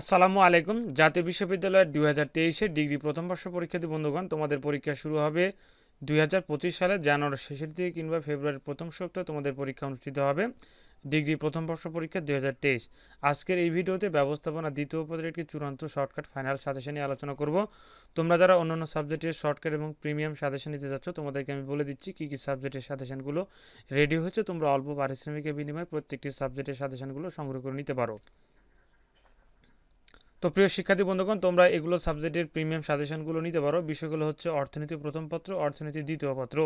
আসসালামু আলাইকুম। জাতীয় বিশ্ববিদ্যালয়ের দুই হাজার তেইশের ডিগ্রি প্রথম বর্ষ পরীক্ষার্থী বন্ধুগণ, তোমাদের পরীক্ষা শুরু হবে দুই হাজার পঁচিশ সালের জানুয়ারির শেষের দিকে কিংবা ফেব্রুয়ারির প্রথম সপ্তাহে তোমাদের পরীক্ষা অনুষ্ঠিত হবে ডিগ্রি প্রথম বর্ষ পরীক্ষা দুই হাজার তেইশ। আজকের এই ভিডিওতে ব্যবস্থাপনা দ্বিতীয় পদের একটি চূড়ান্ত শর্টকাট ফাইনাল সাজেশন নিয়ে আলোচনা করব। তোমরা যারা অন্যান্য সাবজেক্টের শর্টকাট এবং প্রিমিয়াম সাজেশন নিতে যাচ্ছ, তোমাদেরকে আমি বলে দিচ্ছি কী কী সাবজেক্টের সাজেশনগুলো রেডি হয়েছে। তোমরা অল্প পারিশ্রমিকের বিনিময়ে প্রত্যেকটি সাবজেক্টের সাজেশনগুলো সংগ্রহ করে নিতে পারো। তো প্রিয় শিক্ষার্থী বন্ধুগণ, তোমরা এগুলো সাবজেক্টের প্রিমিয়াম সাজেশনগুলো নিতে পারো। বিষয়গুলো হচ্ছে অর্থনীতি প্রথম পত্র, অর্থনীতি দ্বিতীয় পত্র,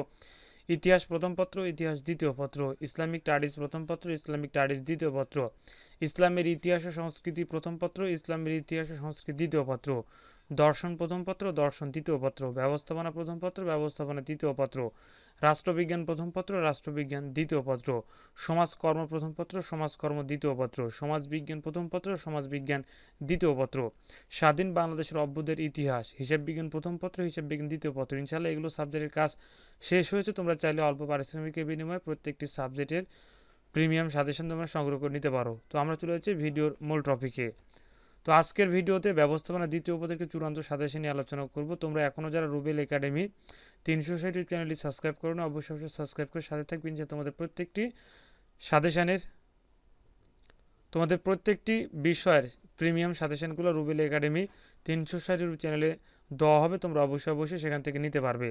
ইতিহাস প্রথম পত্র, ইতিহাস দ্বিতীয় পত্র, ইসলামিক স্টাডিজ প্রথম পত্র, ইসলামিক স্টাডিজ দ্বিতীয় পত্র, ইসলামের ইতিহাস ও সংস্কৃতি প্রথম পত্র, ইসলামের ইতিহাস ও সংস্কৃতি দ্বিতীয় পত্র, দর্শন প্রথম পত্র, দর্শন তৃতীয় পত্র, ব্যবস্থাপনা প্রথম পত্র, ব্যবস্থাপনা তৃতীয় পত্র রাষ্ট্রবিজ্ঞান প্রথম পত্র, রাষ্ট্রবিজ্ঞান দ্বিতীয় পত্র। সমাজকর্ম প্রথম পত্র সমাজকর্ম দ্বিতীয় পত্র। সমাজবিজ্ঞান প্রথম পত্র সমাজবিজ্ঞান দ্বিতীয় পত্র। স্বাধীন বাংলাদেশের অভ্যুদের ইতিহাস, হিসাব বিজ্ঞান প্রথম পত্র, হিসাব বিজ্ঞান দ্বিতীয় পত্র। ইনশাল্লাহ এগুলো সাবজেক্টের কাজ শেষ হয়েছে। তোমরা চাইলে অল্প পারিশ্রমিকের বিনিময়ে প্রত্যেকটি সাবজেক্টের প্রিমিয়াম সাজেশন তোমরা সংগ্রহ করে নিতে পারো। তো আমরা চলে যাচ্ছি ভিডিওর মূল টপিকে তো আজকের ভিডিওতে ব্যবস্থাপনা দ্বিতীয় উপদেরকে চূড়ান্ত সাজেশন নিয়ে আলোচনা করব। তোমরা এখনও যারা রুবেল একাডেমি তিনশো ষাট চ্যানেলটি সাবস্ক্রাইব করো না, অবশ্যই অবশ্যই সাবস্ক্রাইব করে সাথে থাকবেন যে তোমাদের প্রত্যেকটি সাজেশানের, তোমাদের প্রত্যেকটি বিষয়ের প্রিমিয়াম সাজেশনগুলো রুবেল একাডেমি তিনশো ষাট চ্যানেলে দেওয়া হবে, তোমরা অবশ্যই অবশ্যই সেখান থেকে নিতে পারবে।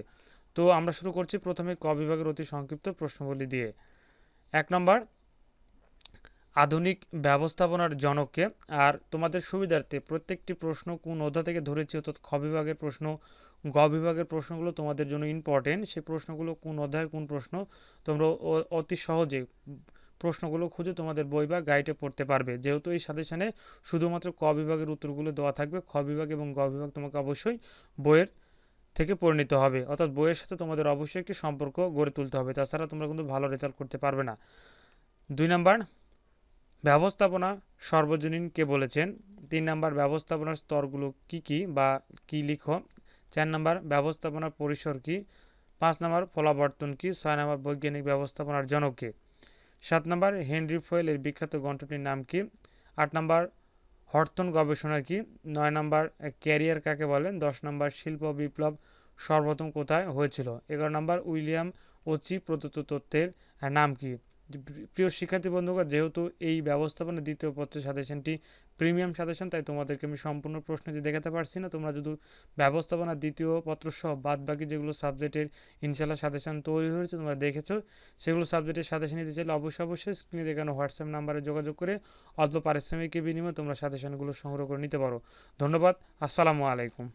তো আমরা শুরু করছি প্রথমে ক বিভাগের অতি সংক্ষিপ্ত প্রশ্নগুলি দিয়ে। এক নম্বর, আধুনিক ব্যবস্থাপনার জনককে আর তোমাদের সুবিধার্থে প্রত্যেকটি প্রশ্ন কোন অধ্যায় থেকে ধরেছি অর্থাৎ খ বিভাগের প্রশ্ন গ বিভাগের প্রশ্নগুলো তোমাদের জন্য ইম্পর্টেন্ট সেই প্রশ্নগুলো কোন অধ্যায়ের কোন প্রশ্ন, তোমরা অতি সহজে প্রশ্নগুলো খুঁজে তোমাদের বই বা গাইডে পড়তে পারবে। যেহেতু এই সাজেশনে শুধুমাত্র ক বিভাগের উত্তরগুলো দেওয়া থাকবে, খ বিভাগ এবং গ বিভাগ তোমাকে অবশ্যই বইয়ের থেকে পরিণত হবে। অর্থাৎ বইয়ের সাথে তোমাদের অবশ্যই একটি সম্পর্ক গড়ে তুলতে হবে। তাছাড়া তোমরা কিন্তু ভালো রেজাল্ট করতে পারবে না। দুই নাম্বার, ব্যবস্থাপনা সর্বজনীন কে বলেছেন? তিন নাম্বার, ব্যবস্থাপনার স্তরগুলো কি কি বা কি লিখো? চার নাম্বার, ব্যবস্থাপনার পরিসর কী? পাঁচ নাম্বার, ফলাবর্তন কী? ছয় নাম্বার, বৈজ্ঞানিক ব্যবস্থাপনার জনক কে? সাত নাম্বার, হেনরি ফয়েলের বিখ্যাত গ্রন্থটির নাম কি? আট নাম্বার, হর্তন গবেষণা কি? নয় নাম্বার, ক্যারিয়ার কাকে বলেন? দশ নাম্বার, শিল্প বিপ্লব সর্বপ্রথম কোথায় হয়েছিল? এগারো নাম্বার, উইলিয়াম ওচি প্রদত্ত তত্ত্বের নাম কি? প্রিয় শিক্ষার্থী বন্ধুগণ, যেহেতু এই ব্যবস্থাপনা দ্বিতীয় পত্র সাজেশনটি প্রিমিয়াম সাজেশন, তাই তোমাদেরকে আমি সম্পূর্ণ প্রশ্নটি দেখাতে পারছি না। তোমরা যদি ব্যবস্থাপনা দ্বিতীয় পত্র সহ বাদ বাকি যেগুলো সাবজেক্টের ইনশাল্লাহ সাজেশন তৈরি হয়েছে তোমরা দেখেছ, সেগুলো সাবজেক্টের সাজেশন নিতে চাইলে অবশ্যই অবশ্যই স্ক্রিনে দেখানো হোয়াটসঅ্যাপ নাম্বারে যোগাযোগ করে অল্প পারিশ্রমিকের বিনিময়ে তোমরা সাজেশনগুলো সংগ্রহ করে নিতে পারো। ধন্যবাদ, আসসালামু আলাইকুম।